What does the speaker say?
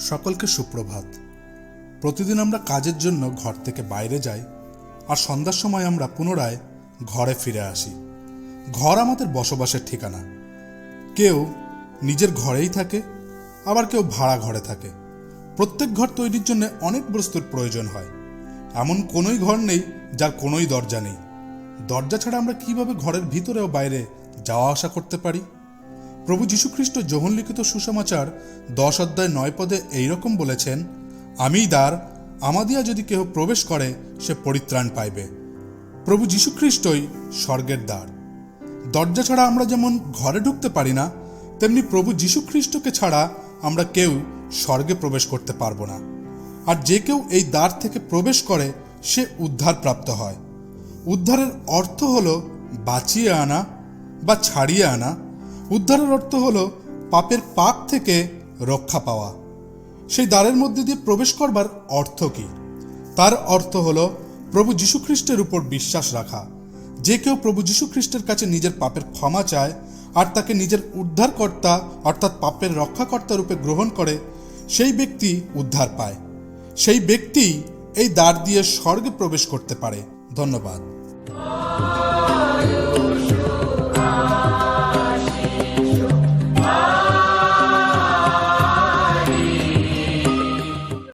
সকলকে সুপ্রভাত। প্রতিদিন আমরা কাজের জন্য ঘর থেকে বাইরে যাই আর সন্ধ্যার সময় আমরা পুনরায় ঘরে ফিরে আসি। ঘর আমাদের বসবাসের ঠিকানা। কেউ নিজের ঘরেই থাকে, আবার কেউ ভাড়া ঘরে থাকে। প্রত্যেক ঘর তৈরির জন্য অনেক বস্তুর প্রয়োজন হয়। এমন কোনোই ঘর নেই যার কোনোই দরজা নেই। দরজা ছাড়া আমরা কীভাবে ঘরের ভিতরে ও বাইরে যাওয়া আসা করতে পারি? প্রভু যীশুখ্রিস্ট যোহন লিখিত সুসমাচার দশ অধ্যায় নয় পদে এইরকম বলেছেন, আমিই দ্বার, আমাদিয়া যদি কেহ প্রবেশ করে, সে পরিত্রাণ পাইবে। প্রভু যীশুখ্রিস্টই স্বর্গের দ্বার। দরজা ছাড়া আমরা যেমন ঘরে ঢুকতে পারি না, তেমনি প্রভু যীশুখ্রিস্টকে ছাড়া আমরা কেউ স্বর্গে প্রবেশ করতে পারব না। আর যে কেউ এই দ্বার থেকে প্রবেশ করে, সে উদ্ধার প্রাপ্ত হয়। উদ্ধারের অর্থ হলো বাঁচিয়ে আনা বা ছাড়িয়ে আনা। উদ্ধারের অর্থ হল পাপের পাপ থেকে রক্ষা পাওয়া। সেই দ্বারের মধ্যে দিয়ে প্রবেশ করবার অর্থ কি? তার অর্থ হল প্রভু যীশুখ্রিস্টের উপর বিশ্বাস রাখা। যে কেউ প্রভু যীশুখ্রিস্টের কাছে নিজের পাপের ক্ষমা চায় আর তাকে নিজের উদ্ধারকর্তা অর্থাৎ পাপের রক্ষাকর্তা রূপে গ্রহণ করে, সেই ব্যক্তি উদ্ধার পায়। সেই ব্যক্তি এই দ্বার দিয়ে স্বর্গে প্রবেশ করতে পারে। ধন্যবাদ।